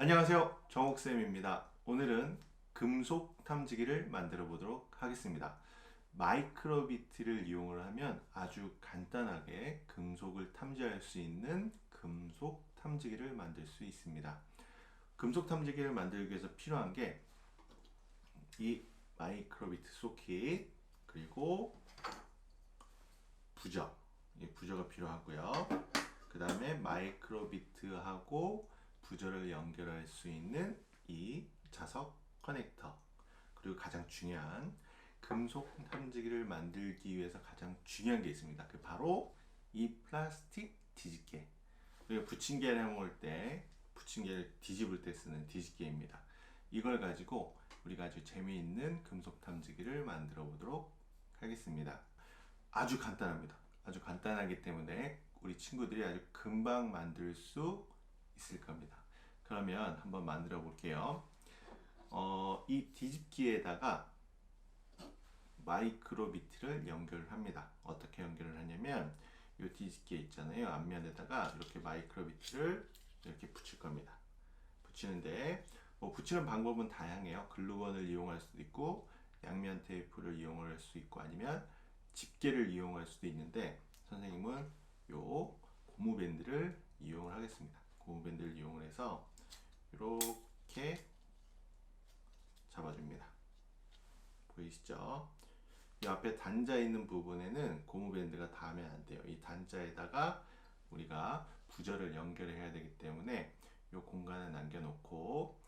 안녕하세요. 정옥쌤입니다. 오늘은 금속 탐지기를 만들어 보도록 하겠습니다. 마이크로비트를 이용을 하면 아주 간단하게 금속을 탐지할 수 있는 금속 탐지기를 만들 수 있습니다. 금속 탐지기를 만들기 위해서 필요한 게 이 마이크로비트 소켓 그리고 부저 이 부저가 필요하고요. 그 다음에 마이크로비트하고 부저를 연결할 수 있는 이 자석 커넥터 그리고 가장 중요한 금속 탐지기를 만들기 위해서 가장 중요한 게 있습니다. 그 바로 이 플라스틱 뒤집개 우리가 부침개를 해먹을 때 부침개를 뒤집을 때 쓰는 뒤집개입니다. 이걸 가지고 우리가 아주 재미있는 금속 탐지기를 만들어 보도록 하겠습니다. 아주 간단합니다. 아주 간단하기 때문에 우리 친구들이 아주 금방 만들 수 있을 겁니다. 그러면 한번 만들어 볼게요. 어, 이 뒤집기에다가 마이크로 비트를 연결합니다. 어떻게 연결을 하냐면 이 뒤집기 있잖아요. 앞면에다가 이렇게 마이크로 비트를 이렇게 붙일 겁니다. 붙이는데 뭐 붙이는 방법은 다양해요. 글루건을 이용할 수도 있고 양면 테이프를 이용할 수 있고 아니면 집게를 이용할 수도 있는데 선생님은 요 고무 밴드를 이용을 하겠습니다. 고무 밴드를 이용을 해서 이렇게 잡아줍니다. 보이시죠? 이 앞에 단자 있는 부분에는 고무밴드가 닿으면 안 돼요. 이 단자에다가 우리가 부절을 연결해야 되기 때문에 이 공간을 남겨놓고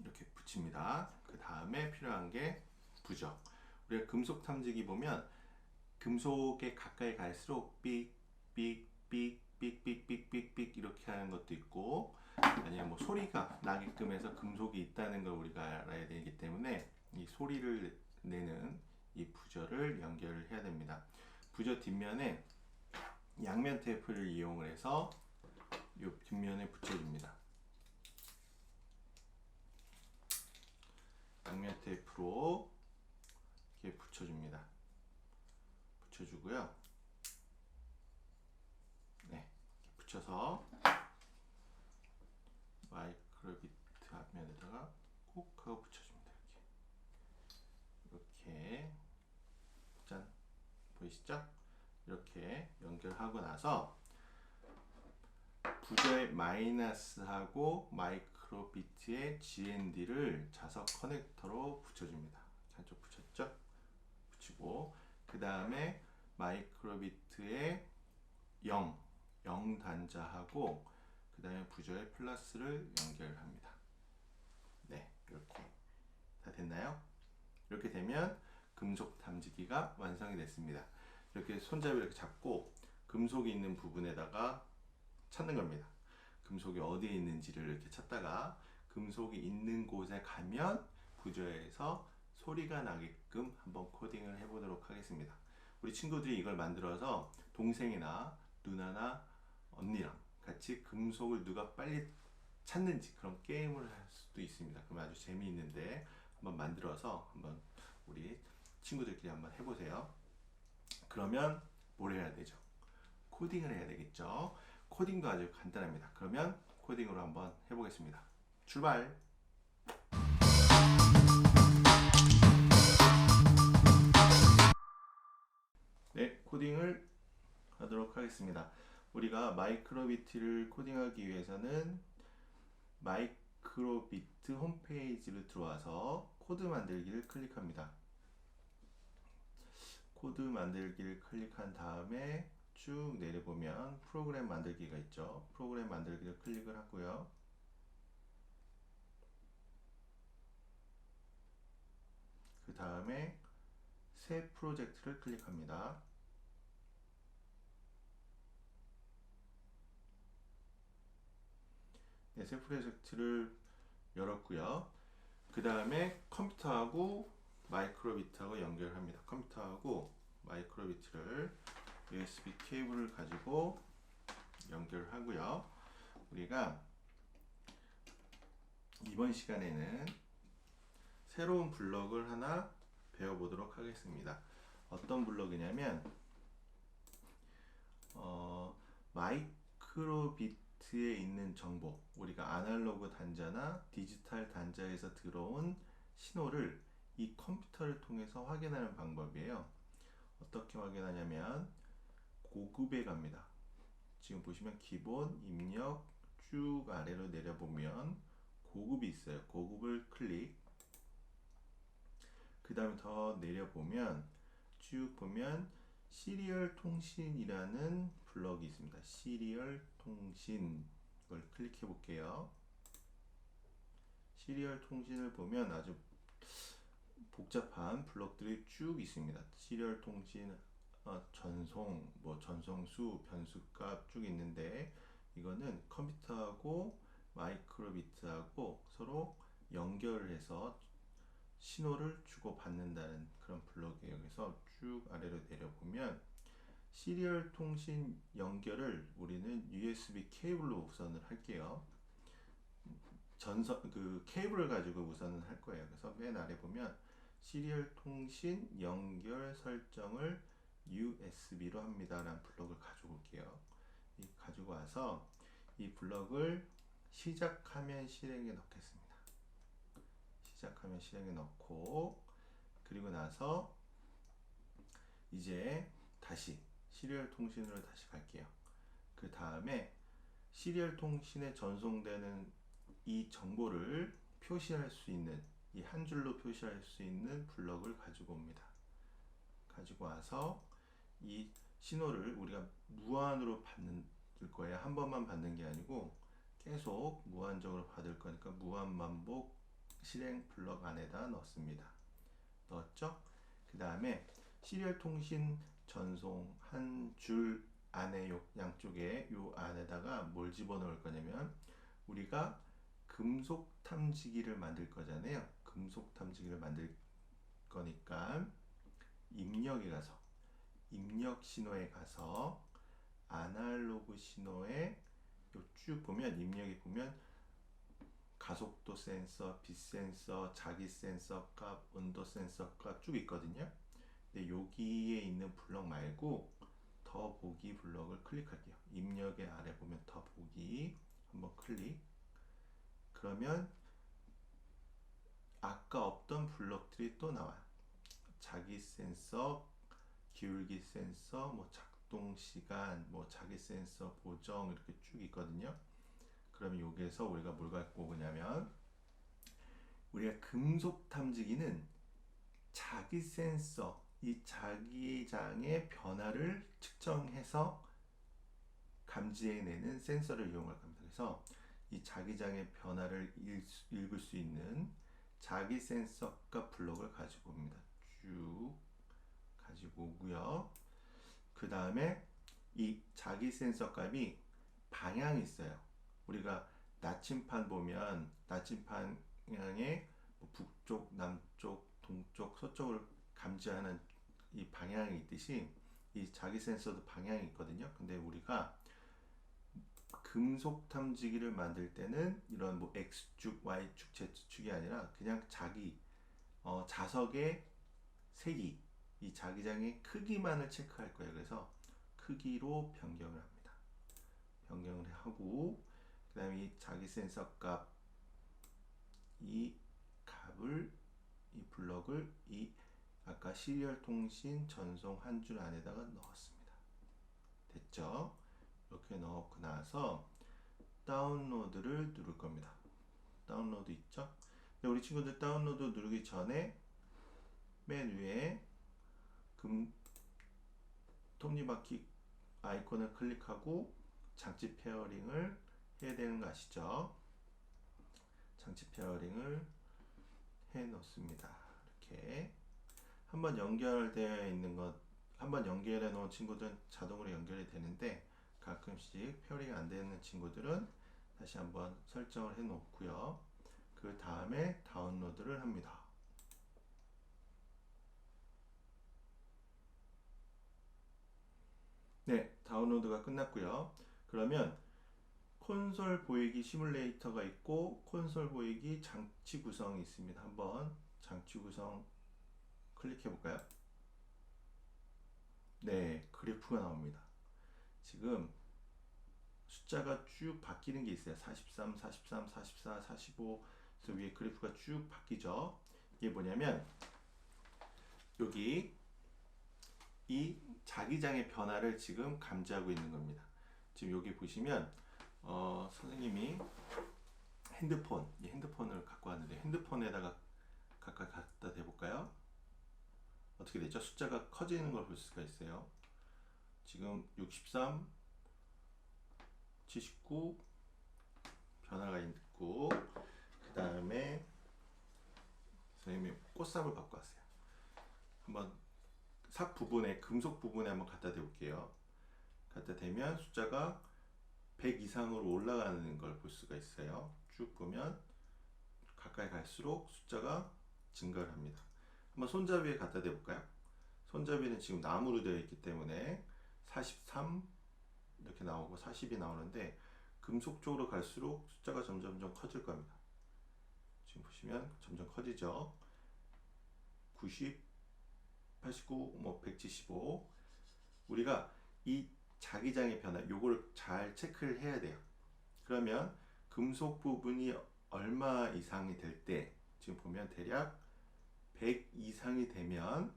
이렇게 붙입니다. 그 다음에 필요한 게 부적. 우리가 금속 탐지기 보면 금속에 가까이 갈수록 삑, 삑, 삑, 삑, 삑, 삑, 삑, 삑 이렇게 하는 것도 있고 아니면 뭐 소리가 나게끔 해서 금속이 있다는 걸 우리가 알아야 되기 때문에 이 소리를 내는 이 부저를 연결을 해야 됩니다. 부저 뒷면에 양면 테이프를 이용을 해서 이 뒷면에 붙여줍니다. 양면 테이프로 이렇게 붙여줍니다. 붙여주고요. 네, 붙여서 마이크로비트 앞면에다가 꼭 하고 붙여줍니다. 이렇게 이렇게 짠 보이시죠? 이렇게 연결하고 나서 부저의 마이너스하고 마이크로 비트의 GND를 자석 커넥터로 붙여줍니다. 한쪽 붙였죠? 붙이고 그 다음에 마이크로 비트의 0, 0 단자하고 그 다음에 부저의 플러스를 연결합니다. 네, 이렇게 다 됐나요? 이렇게 되면 금속 탐지기가 완성이 됐습니다. 이렇게 손잡이를 이렇게 잡고 금속이 있는 부분에다가 찾는 겁니다. 금속이 어디에 있는지를 이렇게 찾다가 금속이 있는 곳에 가면 부저에서 소리가 나게끔 한번 코딩을 해보도록 하겠습니다. 우리 친구들이 이걸 만들어서 동생이나 누나나 언니랑 같이 금속을 누가 빨리 찾는지 그런 게임을 할 수도 있습니다. 그럼 아주 재미있는데 한번 만들어서 한번 우리 친구들끼리 한번 해보세요. 그러면 뭘 해야 되죠? 코딩을 해야 되겠죠? 코딩도 아주 간단합니다. 그러면 코딩으로 한번 해보겠습니다. 출발! 네, 코딩을 하도록 하겠습니다. 우리가 마이크로비트를 코딩하기 위해서는 마이크로비트 홈페이지를 들어와서 코드 만들기를 클릭합니다. 코드 만들기를 클릭한 다음에 쭉 내려보면 프로그램 만들기가 있죠. 프로그램 만들기를 클릭을 하고요. 그 다음에 새 프로젝트를 클릭합니다. 네, 새 프로젝트를 열었고요. 그 다음에 컴퓨터하고 마이크로비트하고 연결합니다. 컴퓨터하고 마이크로비트를 USB 케이블을 가지고 연결하고요. 우리가 이번 시간에는 새로운 블럭을 하나 배워보도록 하겠습니다. 어떤 블럭이냐면 어, 마이크로비트 비트에 있는 정보, 우리가 아날로그 단자나 디지털 단자에서 들어온 신호를 이 컴퓨터를 통해서 확인하는 방법이에요. 어떻게 확인하냐면 고급에 갑니다. 지금 보시면 기본, 입력 쭉 아래로 내려보면 고급이 있어요. 고급을 클릭. 그 다음에 더 내려보면 쭉 보면 시리얼 통신이라는 블럭이 있습니다. 시리얼 통신 이걸 클릭해 볼게요. 시리얼 통신을 보면 아주 복잡한 블럭들이 쭉 있습니다. 시리얼 통신 어, 전송, 뭐 전송수, 변수값 쭉 있는데 이거는 컴퓨터하고 마이크로비트하고 서로 연결을 해서 신호를 주고 받는다는 그런 블록이에요. 그래서 쭉 아래로 내려보면 시리얼 통신 연결을 우리는 USB 케이블로 우선을 할게요. 전선 그 케이블을 가지고 우선은 할 거예요. 그래서 맨 아래 보면 시리얼 통신 연결 설정을 USB로 합니다라는 블록을 가지고 올게요. 이 가지고 와서 이 블록을 시작하면 실행에 넣겠습니다. 시작하면 실행에 넣고 그리고 나서 이제 다시 시리얼 통신으로 다시 갈게요. 그 다음에 시리얼 통신에 전송되는 이 정보를 표시할 수 있는 이 한 줄로 표시할 수 있는 블럭을 가지고 옵니다. 가지고 와서 이 신호를 우리가 무한으로 받는 거예요. 한 번만 받는 게 아니고 계속 무한적으로 받을 거니까 무한 반복 실행 블럭 안에다 넣습니다. 넣었죠? 그 다음에 시리얼 통신 전송 한 줄 안에 요 양쪽에 요 안에다가 뭘 집어넣을 거냐면 우리가 금속 탐지기를 만들 거잖아요. 금속 탐지기를 만들 거니까 입력에 가서 입력 신호에 가서 아날로그 신호에 요쭉 보면 입력에 보면 가속도 센서, 빛 센서, 자기 센서 값, 온도 센서 값 쭉 있거든요. 근데 여기에 있는 블럭 말고 더 보기 블럭을 클릭할게요. 입력의 아래 보면 더 보기 한번 클릭. 그러면 아까 없던 블럭들이 또 나와요. 자기 센서, 기울기 센서, 뭐 작동 시간, 뭐 자기 센서 보정 이렇게 쭉 있거든요. 그러면 여기에서 우리가 뭘 갖고 오냐면 우리가 금속 탐지기는 자기 센서, 이 자기장의 변화를 측정해서 감지해내는 센서를 이용할 겁니다. 그래서 이 자기장의 변화를 읽, 읽을 수 있는 자기 센서값 블록을 가지고 옵니다. 쭉 가지고 오고요. 그 다음에 이 자기 센서 값이 방향이 있어요. 우리가 나침판 보면 나침판의 뭐 북쪽, 남쪽, 동쪽, 서쪽을 감지하는 이 방향이 있듯이 이 자기 센서도 방향이 있거든요. 근데 우리가 금속 탐지기를 만들 때는 이런 뭐 X축, Y축, Z축이 아니라 그냥 자기 어, 자석의 색이 이 자기장의 크기만을 체크할 거예요. 그래서 크기로 변경을 합니다. 변경을 하고 그 다음에 이 자기 센서 값 이 값을 이 블럭을 이 아까 시리얼 통신 전송 한 줄 안에다가 넣었습니다. 됐죠? 이렇게 넣고 나서 다운로드를 누를 겁니다. 다운로드 있죠? 우리 친구들 다운로드 누르기 전에 맨 위에 금 톱니바퀴 아이콘을 클릭하고 장치 페어링을 해야 되는 거 아시죠? 장치 페어링을 해 놓습니다. 이렇게 한번 연결되어 있는 것, 한번 연결해 놓은 친구들은 자동으로 연결이 되는데 가끔씩 페어링이 안 되는 친구들은 다시 한번 설정을 해 놓고요. 그 다음에 다운로드를 합니다. 네, 다운로드가 끝났고요. 그러면 콘솔 보이기 시뮬레이터가 있고 콘솔 보이기 장치 구성이 있습니다. 한번 장치 구성 클릭해 볼까요? 네, 그래프가 나옵니다. 지금 숫자가 쭉 바뀌는 게 있어요. 43, 43, 44, 45. 그래서 위에 그래프가 쭉 바뀌죠. 이게 뭐냐면 여기 이 자기장의 변화를 지금 감지하고 있는 겁니다. 지금 여기 보시면 어, 선생님이 핸드폰, 이 핸드폰을 갖고 왔는데 핸드폰에다가 가까이 갖다 대볼까요? 어떻게 되죠? 숫자가 커지는 걸 볼 수가 있어요. 지금 63, 79 변화가 있고 그 다음에 선생님이 꽃삽을 갖고 왔어요. 한번 삽 부분에 금속 부분에 한번 갖다 대볼게요. 갖다 대면 숫자가 100 이상으로 올라가는 걸 볼 수가 있어요. 쭉 보면 가까이 갈수록 숫자가 증가를 합니다. 한번 손잡이에 갖다 대볼까요? 손잡이는 지금 나무로 되어 있기 때문에 43 이렇게 나오고 40이 나오는데 금속 쪽으로 갈수록 숫자가 점점점 커질 겁니다. 지금 보시면 점점 커지죠. 90, 89, 뭐 175. 우리가 이 자기장의 변화 요걸 잘 체크를 해야 돼요. 그러면 금속 부분이 얼마 이상이 될 때 지금 보면 대략 100 이상이 되면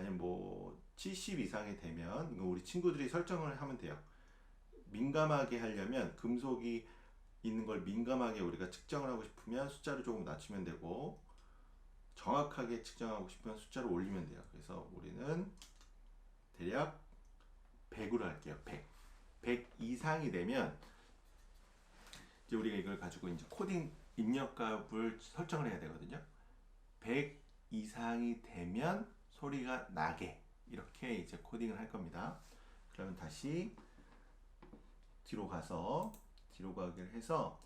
아니면 뭐 70 이상이 되면 이거 우리 친구들이 설정을 하면 돼요. 민감하게 하려면 금속이 있는 걸 민감하게 우리가 측정을 하고 싶으면 숫자를 조금 낮추면 되고 정확하게 측정하고 싶으면 숫자를 올리면 돼요. 그래서 우리는 대략 100으로 할게요. 100. 100 이상이 되면 이제 우리가 이걸 가지고 이제 코딩 입력값을 설정을 해야 되거든요. 100 이상이 되면 소리가 나게 이렇게 이제 코딩을 할 겁니다. 그러면 다시 뒤로 가서 뒤로 가기를 해서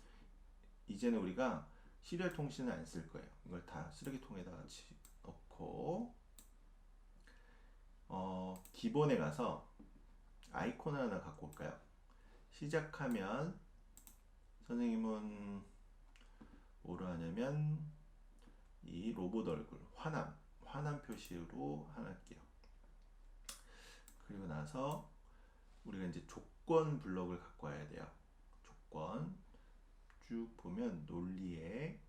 이제는 우리가 시리얼 통신을 안 쓸 거예요. 이걸 다 쓰레기통에다가 넣고 어, 기본에 가서 아이콘 하나 갖고 올까요? 시작하면 선생님은 뭐로 하냐면 이 로봇 얼굴 화남 화남 표시로 할게요. 그리고 나서 우리가 이제 조건 블럭을 갖고 와야 돼요. 조건 쭉 보면 논리에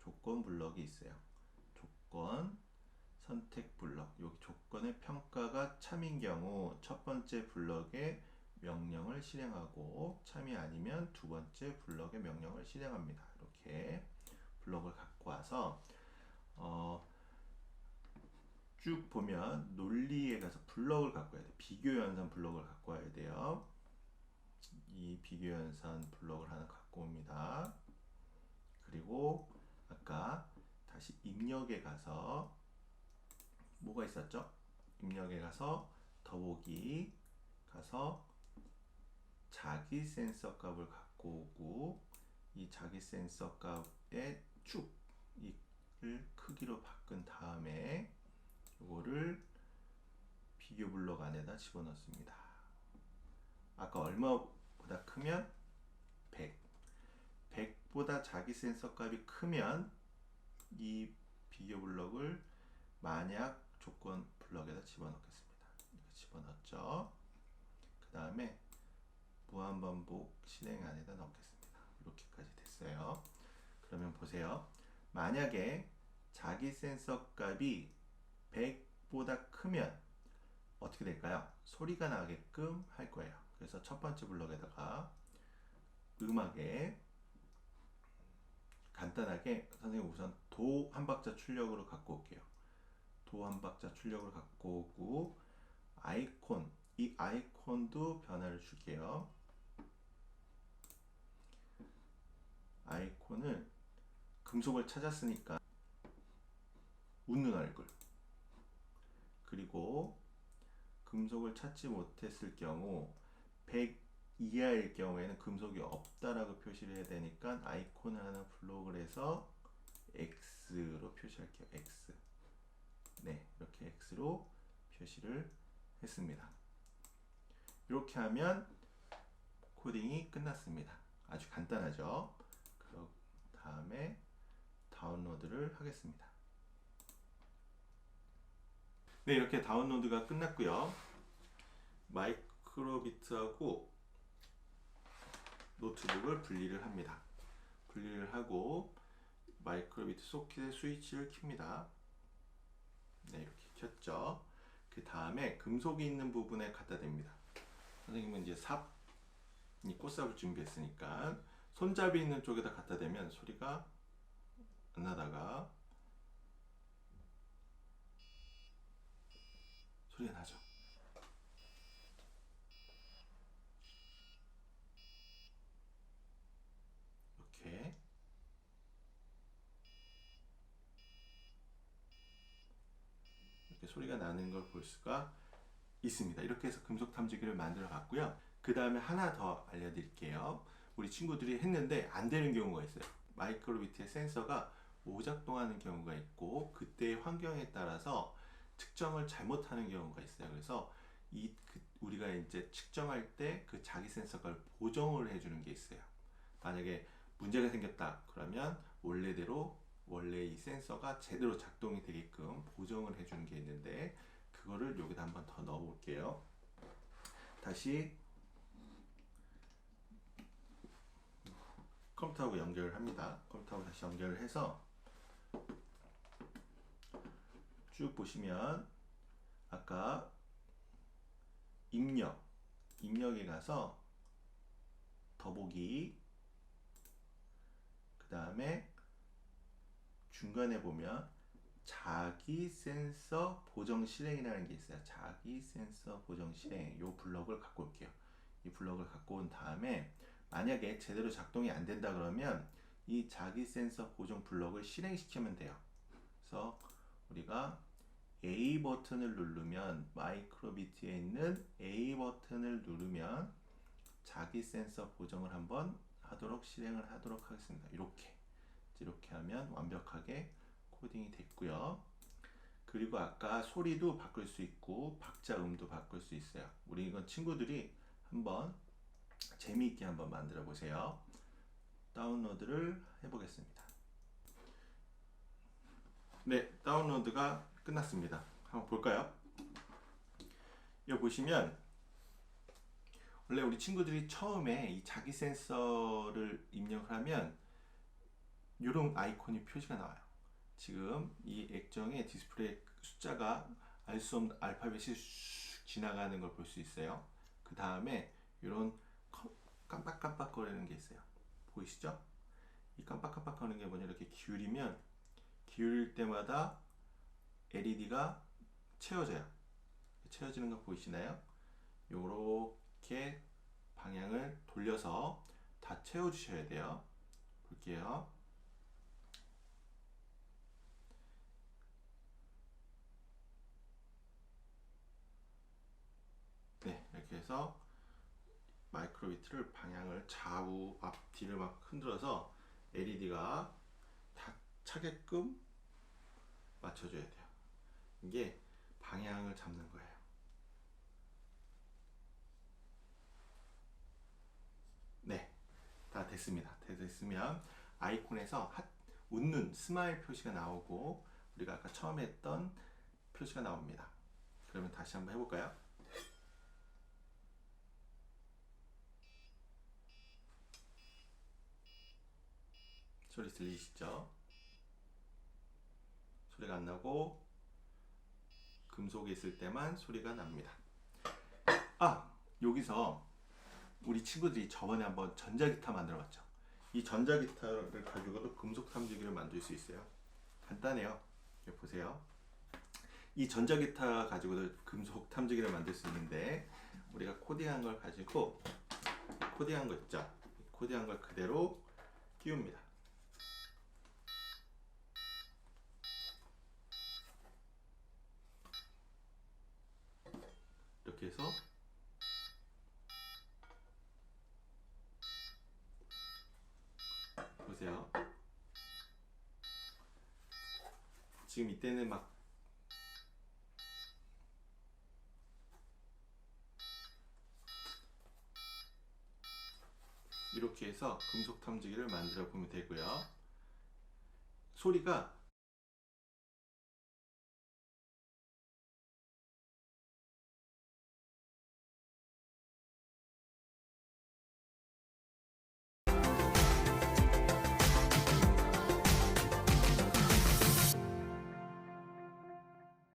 조건 블럭이 있어요. 조건 선택 블럭 여기 조건의 평가가 참인 경우 첫 번째 블럭의 명령을 실행하고 참이 아니면 두 번째 블럭의 명령을 실행합니다. 이렇게 블럭을 갖고 와서 어, 쭉 보면 논리에 가서 블럭을 갖고 와야 돼. 비교 연산 블럭을 갖고 와야 돼요. 이 비교 연산 블럭을 하나 갖고 옵니다. 그리고 아까 다시 입력에 가서 뭐가 있었죠? 입력에 가서 더보기 가서 자기 센서 값을 갖고 오고 이 자기 센서 값의 축을 크기로 바꾼 다음에 이거를 비교 블록 안에다 집어넣습니다. 아까 얼마보다 크면 100. 100보다 자기 센서 값이 크면 이 비교 블록을 만약 조건 블럭에다 집어넣겠습니다. 집어넣었죠. 그 다음에 무한 반복 실행 안에다 넣겠습니다. 이렇게까지 됐어요. 그러면 보세요. 만약에 자기 센서 값이 100보다 크면 어떻게 될까요? 소리가 나게끔 할 거예요. 그래서 첫 번째 블럭에다가 음악에 간단하게 선생님 우선 도 한 박자 출력으로 갖고 올게요. 도 한 박자 출력을 갖고 오고 아이콘 이 아이콘도 변화를 줄게요. 아이콘을 금속을 찾았으니까 웃는 얼굴 그리고 금속을 찾지 못했을 경우 100 이하일 경우에는 금속이 없다라고 표시를 해야 되니까 아이콘을 하나 블록을 해서 X로 표시할게요. X. 네, 이렇게 X로 표시를 했습니다. 이렇게 하면 코딩이 끝났습니다. 아주 간단하죠. 그 다음에 다운로드를 하겠습니다. 네, 이렇게 다운로드가 끝났고요. 마이크 마이크로비트하고 노트북을 분리를 합니다. 분리를 하고 마이크로비트 소켓의 스위치를 켭니다. 네, 이렇게 켰죠. 그 다음에 금속이 있는 부분에 갖다 댑니다. 선생님은 이제 삽, 이 꽃삽을 준비했으니까 손잡이 있는 쪽에다 갖다 대면 소리가 안 나다가 소리가 나죠. 이렇게 이렇게 소리가 나는 걸 볼 수가 있습니다. 이렇게 해서 금속 탐지기를 만들어 봤고요. 그 다음에 하나 더 알려드릴게요. 우리 친구들이 했는데 안 되는 경우가 있어요. 마이크로비트의 센서가 오작동하는 경우가 있고 그때의 환경에 따라서 측정을 잘못하는 경우가 있어요. 그래서 이 그, 우리가 이제 측정할 때 그 자기 센서가 보정을 해주는 게 있어요. 만약에 문제가 생겼다 그러면 원래대로 원래 이 센서가 제대로 작동이 되게끔 보정을 해주는 게 있는데 그거를 여기다 한번 더 넣어 볼게요. 다시 컴퓨터하고 연결을 합니다. 컴퓨터하고 다시 연결을 해서 쭉 보시면 아까 입력 입력에 가서 더보기 그 다음에 중간에 보면 자기 센서 보정 실행이라는 게 있어요. 자기 센서 보정 실행 요 블럭을 갖고 올게요. 이 블럭을 갖고 온 다음에 만약에 제대로 작동이 안 된다 그러면 이 자기 센서 보정 블럭을 실행시키면 돼요. 그래서 우리가 A 버튼을 누르면 마이크로비트에 있는 A 버튼을 누르면 자기 센서 보정을 한번 하도록 실행을 하도록 하겠습니다. 이렇게 이렇게 하면 완벽하게 코딩이 됐고요. 그리고 아까 소리도 바꿀 수 있고 박자 음도 바꿀 수 있어요. 우리 이건 친구들이 한번 재미있게 한번 만들어 보세요. 다운로드를 해보겠습니다. 네, 다운로드가 끝났습니다. 한번 볼까요? 여기 보시면 원래 우리 친구들이 처음에 이 자기 센서를 입력을 하면 이런 아이콘이 표시가 나와요. 지금 이 액정의 디스플레이 숫자가 알 수 없는 알파벳이 슉 지나가는 걸 볼 수 있어요. 그 다음에 이런 깜빡깜빡거리는 게 있어요. 보이시죠? 이 깜빡깜빡거리는 게 뭐냐 이렇게 기울이면 기울일 때마다 LED가 채워져요. 채워지는 거 보이시나요? 요렇게 방향을 돌려서 다 채워주셔야 돼요. 볼게요. 네, 이렇게 해서 마이크로비트를 방향을 좌우 앞 뒤를 막 흔들어서 LED가 다 차게끔 맞춰줘야 돼요. 이게 방향을 잡는 거예요. 네, 다 됐습니다. 다 됐으면 아이콘에서 핫, 웃는 스마일 표시가 나오고 우리가 아까 처음에 했던 표시가 나옵니다. 그러면 다시 한번 해볼까요? 소리 들리시죠? 소리가 안 나고 금속에 있을 때만 소리가 납니다. 아 여기서 우리 친구들이 저번에 한번 전자기타 만들어 봤죠. 이 전자기타를 가지고도 금속 탐지기를 만들 수 있어요. 간단해요. 보세요. 이 전자기타 가지고도 금속 탐지기를 만들 수 있는데 우리가 코딩한 걸 가지고 코딩한 거 있죠. 코딩한 걸 그대로 끼웁니다. 이렇게 해서 보세요. 지금 이때는 막 이렇게 해서 금속 탐지기를 만들어 보면 되고요. 소리가